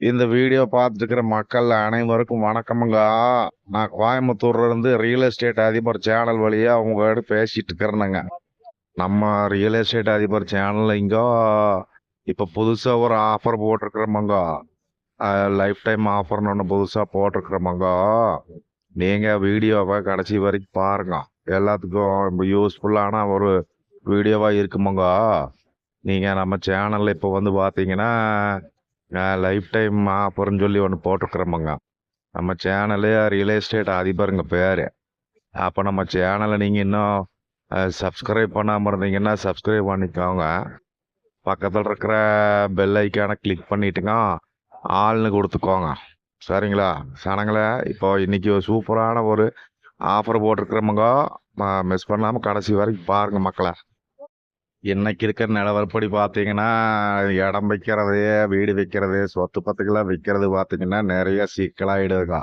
இந்த வீடியோ பார்த்துருக்கிற மக்கள் அனைவருக்கும் வணக்கமுங்க. நான் கோயம்புத்தூர்ல இருந்து ரியல் எஸ்டேட் அதிபர் சேனல் வழியா உங்ககிட்ட பேசிட்டு இருக்கிறேனுங்க. நம்ம ரியல் எஸ்டேட் அதிபர் சேனல்ல இங்க இப்ப புதுசா ஒரு ஆஃபர் போட்டிருக்கிறோமுங்க. லைஃப் டைம் ஆஃபர்னு ஒன்று புதுசாக போட்டிருக்கிறோமுங்க. நீங்க வீடியோவை கடைசி வரைக்கும் பாருங்க. எல்லாத்துக்கும் யூஸ்ஃபுல்லான ஒரு வீடியோவா இருக்குமுங்க. நீங்க நம்ம சேனல்ல இப்போ வந்து பாத்தீங்கன்னா லைஃப் டைம் ஆஃபர்னு சொல்லி ஒன்று போட்டிருக்கிறோமுங்க நம்ம சேனலு ரியல் எஸ்டேட் அதிபருங்க பேர். அப்போ நம்ம சேனலை நீங்கள் இன்னும் சப்ஸ்கிரைப் பண்ணாமல் இருந்தீங்கன்னா சப்ஸ்கிரைப் பண்ணிக்கோங்க. பக்கத்தில் இருக்கிற பெல் ஐக்கானை கிளிக் பண்ணிட்டுங்க. ஆள்னு கொடுத்துக்கோங்க. சரிங்களா? சனங்களே இப்போ இன்றைக்கி ஒரு சூப்பரான ஒரு ஆஃபர் போட்டிருக்கிறோமுங்க மிஸ் பண்ணாமல் கடைசி வரைக்கும் பாருங்கள் மக்களை. இன்னைக்கு இருக்கிற நிலவரப்படி பார்த்தீங்கன்னா இடம் வைக்கிறது வீடு வைக்கிறது சொத்து பத்துக்கெல்லாம் விற்கிறது பார்த்தீங்கன்னா நிறைய சிக்கலாகிடுதுங்க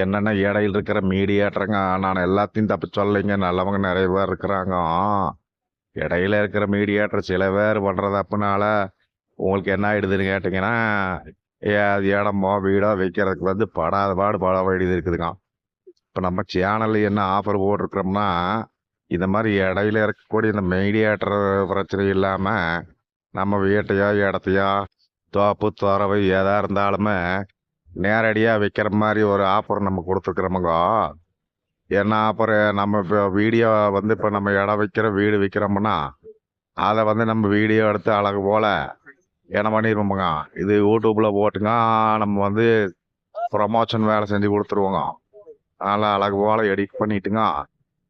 என்னென்ன இடையில் இருக்கிற மீடியேட்டருங்க நான் எல்லாத்தையும் தப்பு சொல்லலைங்க. நல்லவங்க நிறைய பேர் இருக்கிறாங்க. இடையில இருக்கிற மீடியேட்டர் சில பேர் பண்ணுறது அப்படினால உங்களுக்கு என்ன ஆகிடுதுன்னு கேட்டிங்கன்னா ஏ, அது இடமோ வீடோ வைக்கிறதுக்கு வந்து படாத பாடு பட வேண்டியது இருக்குதுங்க இப்போ நம்ம சேனலில் என்ன ஆஃபர் போட்டிருக்கிறோம்னா இந்த மாதிரி இடையில இருக்கக்கூடிய இந்த மீடியேட்டர் பிரச்சனை இல்லாமல் நம்ம வீட்டையோ இடத்தையோ தோப்பு துறவு எதாக இருந்தாலுமே நேரடியாக விற்கிற மாதிரி ஒரு ஆஃபர் நம்ம கொடுத்துருக்குறோமுங்க. என்ன ஆஃபர் நம்ம இப்போ வீடியோ வந்து இப்போ நம்ம இடம் விற்கிற வீடு விற்கிறோம்னா அதை வந்து நம்ம வீடியோ எடுத்து அழகு போல் என்ன பண்ணிடுவோமுங்க இது யூடியூப்பில் போட்டுங்க நம்ம வந்து ப்ரமோஷன் வேலை செஞ்சு கொடுத்துருவோங்க. அதனால் அழகு போல் எடிட் பண்ணிட்டுங்க.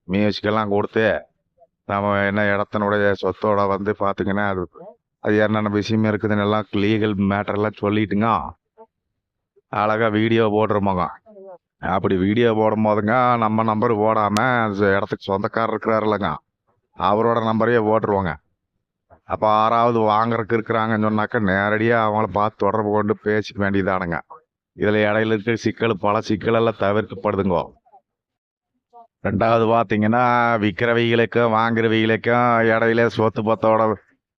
மியூசிக்கெல்லாம் கொடுத்து நம்ம என்ன இடத்தினுடைய சொத்தோட வந்து பார்த்தீங்கன்னா அது அது என்னென்ன விஷயம் இருக்குதுன்னு எல்லாம் லீகல் மேட்டர்லாம் சொல்லிட்டுங்க. அழகாக வீடியோ போடுறோமாங்க அப்படி வீடியோ போடும் போதுங்க நம்ம நம்பர் போடாமல் இடத்துக்கு சொந்தக்காரர் இருக்கிறாரு இல்லைங்க. அவரோட நம்பரையே போட்டுருவோங்க. அப்போ ஆறாவது வாங்குறதுக்கு இருக்கிறாங்கன்னு சொன்னாக்கா நேரடியாக அவங்கள பார்த்து தொடர்பு கொண்டு பேசிக்க வேண்டியதானுங்க. இதில் இடையில இருக்கிற சிக்கல் பல சிக்கலெல்லாம் தவிர்க்கப்படுதுங்க. ரெண்டாவது பார்த்தீங்கன்னா விற்கிறவைகளுக்கும் வாங்குறவைகளுக்கும் இடையில சொத்து பத்தோட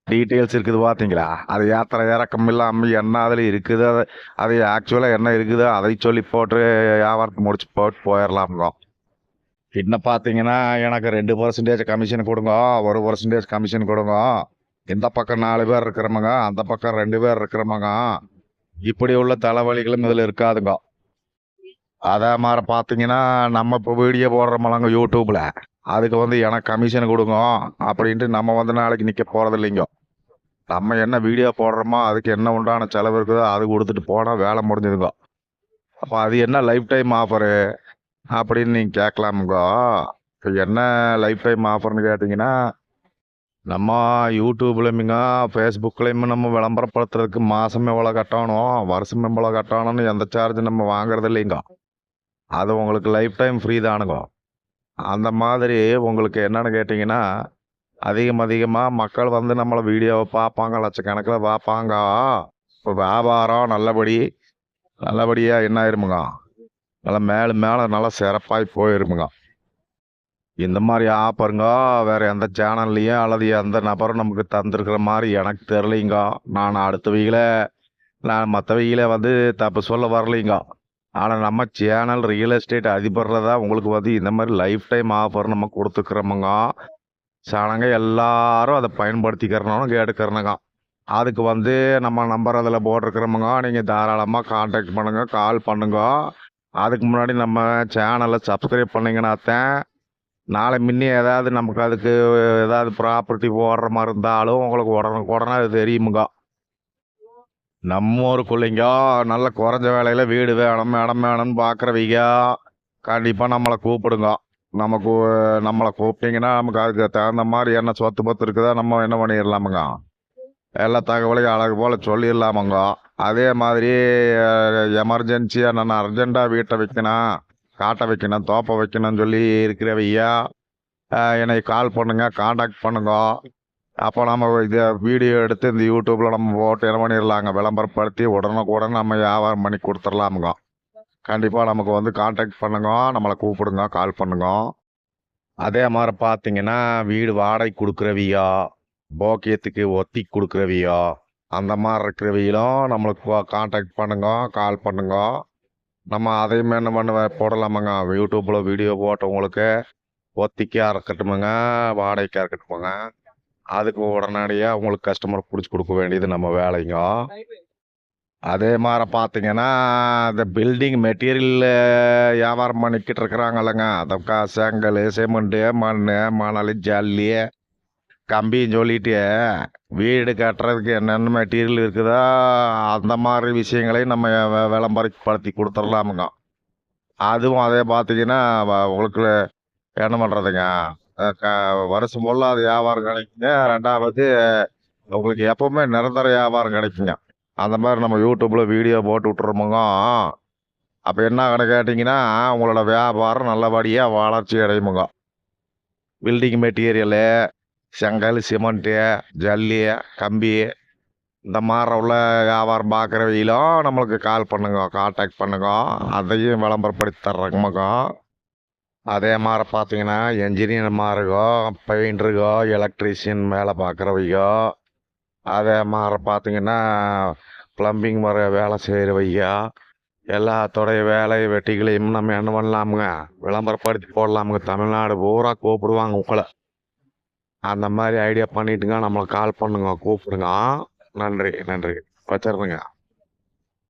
டீட்டெயில்ஸ் இருக்குது பார்த்தீங்களா அது ஏத்திர இறக்கம் இல்லாமல் என்ன அதில் இருக்குது? அது அது ஆக்சுவலாக என்ன இருக்குதோ? அதை சொல்லி போட்டு வியாபாரத்தை முடிச்சு போட்டு போயிடலாமுங்க இன்னும் பார்த்தீங்கன்னா எனக்கு ரெண்டு பர்சன்டேஜ் கமிஷன் கொடுங்க. ஒரு பர்சன்டேஜ் கமிஷன் கொடுங்க. இந்த பக்கம் நாலு பேர் இருக்கிறவங்க அந்த பக்கம் ரெண்டு பேர் இருக்கிறவங்க இப்படி உள்ள தலைவலிகளும் இதில் இருக்காதுங்க. அதே மாதிரி பார்த்தீங்கன்னா நம்ம இப்போ வீடியோ போடுறோமலங்க யூடியூப்பில் அதுக்கு வந்து எனக்கு கமிஷன் கொடுங்க அப்படின்ட்டு நம்ம வந்து நாளைக்கு நிற்க போகிறது இல்லைங்க. நம்ம என்ன வீடியோ போடுறோமோ அதுக்கு என்ன உண்டான செலவு இருக்குதோ அது கொடுத்துட்டு போனால் வேலை முடிஞ்சதுங்க. அப்போ அது என்ன லைஃப் டைம் ஆஃபரு அப்படின்னு நீங்கள் கேட்கலாமுங்க. இப்போ என்ன லைஃப் டைம் ஆஃபர்னு கேட்டிங்கன்னா நம்ம யூடியூப்லையுங்க ஃபேஸ்புக்லேயுமே நம்ம விளம்பரப்படுத்துறதுக்கு மாதம் எவ்வளோ கட்டணும் வருஷம் எவ்வளோ கட்டணும்னு எந்த சார்ஜ் நம்ம வாங்குறது இல்லைங்க. அது உங்களுக்கு லைஃப் டைம் ஃப்ரீ தானுங்க அந்த மாதிரி உங்களுக்கு என்னன்னு கேட்டிங்கன்னா அதிகம் அதிகமாக மக்கள் வந்து நம்மளை வீடியோவை பார்ப்பாங்க லட்சக்கணக்கில் பார்ப்பாங்க. இப்போ வியாபாரம் நல்லபடி நல்லபடியாக என்ன ஆயிருமுங்க? நல்லா மேலும் மேலே நல்லா சிறப்பாகி போயிருமுங்க. இந்த மாதிரி ஆப்பருங்க வேறு எந்த சேனல்லையும் அல்லது எந்த நபரும் நமக்கு தந்திருக்கிற மாதிரி எனக்கு தெரிலிங்க நான் அடுத்தவைகள நான் மற்றவைகள வந்து தப்பு சொல்ல வரலைங்க. ஆனால் நம்ம சேனல் ரியல் எஸ்டேட் அதிபரில் தான் உங்களுக்கு வந்து இந்த மாதிரி லைஃப் டைம் ஆஃபர் நம்ம கொடுத்துக்கிறோமுங்க. சனங்க எல்லாரும் அதை பயன்படுத்திக்கிறணும் கேட்டுக்கிறனுங்க அதுக்கு வந்து நம்ம நம்பர் அதில் போட்டிருக்கிறோமுங்க. நீங்கள் தாராளமாக காண்டாக்ட் பண்ணுங்க கால் பண்ணுங்க. அதுக்கு முன்னாடி நம்ம சேனலை சப்ஸ்கிரைப் பண்ணிங்கன்னா தான் நாளை முன்னே ஏதாவது நமக்கு அதுக்கு ஏதாவது ப்ராப்பர்ட்டி போடுற மாதிரி இருந்தாலும் உங்களுக்கு உடனுக்கு உடனே அது தெரியுமுங்க. நம்ம ஊருக்குள்ளைங்க நல்ல குறைஞ்ச வேலையில் வீடு வேணும் இடம் வேணும்னு பார்க்குறவங்க. கண்டிப்பாக நம்மளை கூப்பிடுங்க. நமக்கு நம்மளை கூப்பிட்டீங்கன்னா நமக்கு அதுக்கு தகுந்த மாதிரி என்ன சொத்து பத்து இருக்குதோ நம்ம என்ன பண்ணிடலாமுங்க? எல்லா தகவலையும் அழகு போல் சொல்லிடலாமுங்க. அதே மாதிரி எமர்ஜென்சியாக நான் அர்ஜென்ட்டாக வீட்டை வைக்கணும் காட்டை வைக்கணும் தோப்பை வைக்கணும்னு சொல்லி இருக்கிறவையா என்னை கால் பண்ணுங்க காண்டாக்ட் பண்ணுங்க. அப்போ நம்ம இதை வீடியோ எடுத்து இந்த யூடியூப்பில் நம்ம போட்டு என்ன பண்ணிடலாங்க? விளம்பரப்படுத்தி உடனுக்குடன் நம்ம வியாபாரம் பண்ணி கொடுத்துடலாமுங்க. கண்டிப்பாக நமக்கு வந்து காண்டாக்ட் பண்ணுங்க. நம்மளை கூப்பிடுங்க கால் பண்ணுங்க. அதே மாதிரி பார்த்தீங்கன்னா வீடு வாடகை கொடுக்குறவையோ? போக்கியத்துக்கு ஒத்தி கொடுக்குறவையோ? அந்த மாதிரி இருக்கிறவையிலும் நம்மளுக்கு காண்டாக்ட் பண்ணுங்க கால் பண்ணுங்க. நம்ம அதையும் என்ன பண்ண போடலாமாங்க. யூடியூப்பில் வீடியோ போட்டவங்களுக்கு ஒத்திக்காக இருக்கட்டுமுங்க வாடகைக்காக இருக்கட்டுமுங்க. அதுக்கு உடனடியாக உங்களுக்கு கஸ்டமர் பிடிச்சி கொடுக்க வேண்டியது நம்ம வேலைங்க. அதே மாதிரி பார்த்தீங்கன்னா இந்த பில்டிங் மெட்டீரியல் வியாபாரம் பண்ணிக்கிட்டு இருக்கிறாங்கல்லங்க. அதற்கா செங்கல் சிமெண்ட்டு மண் மணல் ஜல்லி கம்பின்னு சொல்லிட்டு வீடு கட்டுறதுக்கு என்னென்ன மெட்டீரியல் இருக்குதோ அந்த மாதிரி விஷயங்களையும் நம்ம விளம்பரப்படுத்தி கொடுத்துடலாமுங்க. அதுவும் அதே பார்த்தீங்கன்னா உங்களுக்கு என்ன பண்ணுறதுங்க வருஷம் ஃபுல்லாக அது வியாபாரம் கிடைக்குங்க. ரெண்டாவது உங்களுக்கு எப்பவுமே நிரந்தர வியாபாரம் கிடைக்குங்க. அந்த மாதிரி நம்ம யூடியூப்பில் வீடியோ போட்டு விட்டுறோமுங்க. அப்போ என்ன ஆகுன்னு கேட்டிங்கன்னா உங்களோட வியாபாரம் நல்லபடியாக வளர்ச்சி அடையுமுங்க. பில்டிங் மெட்டீரியலு செங்கல் சிமெண்ட்டு ஜல்லி கம்பி இந்த மாதிரி உள்ள வியாபாரம் பார்க்குறவையிலும் நம்மளுக்கு கால் பண்ணுங்க காண்டாக்ட் பண்ணுங்க. அதையும் விளம்பரப்படுத்தி தர்றோங்கம்மாங்க. அதே மாதிரி பார்த்தீங்கன்னா என்ஜினியர் மாதிரிகோ பெயிண்டருகோ எலக்ட்ரீஷியன் வேலை பார்க்குறவையோ அதே மாதிரி பார்த்தீங்கன்னா ப்ளம்பிங் வர வேலை செய்கிறவையோ எல்லாத்தோடைய வேலை வெட்டிகளையும் நம்ம என்ன பண்ணலாமுங்க? விளம்பரப்படுத்தி போடலாமுங்க. தமிழ்நாடு பூரா கூப்பிடுவாங்க உங்களை. அந்த மாதிரி ஐடியா பண்ணிட்டுங்க நம்மளை கால் பண்ணுங்க கூப்பிடுங்க. நன்றி நன்றி. வச்சிடுறேங்க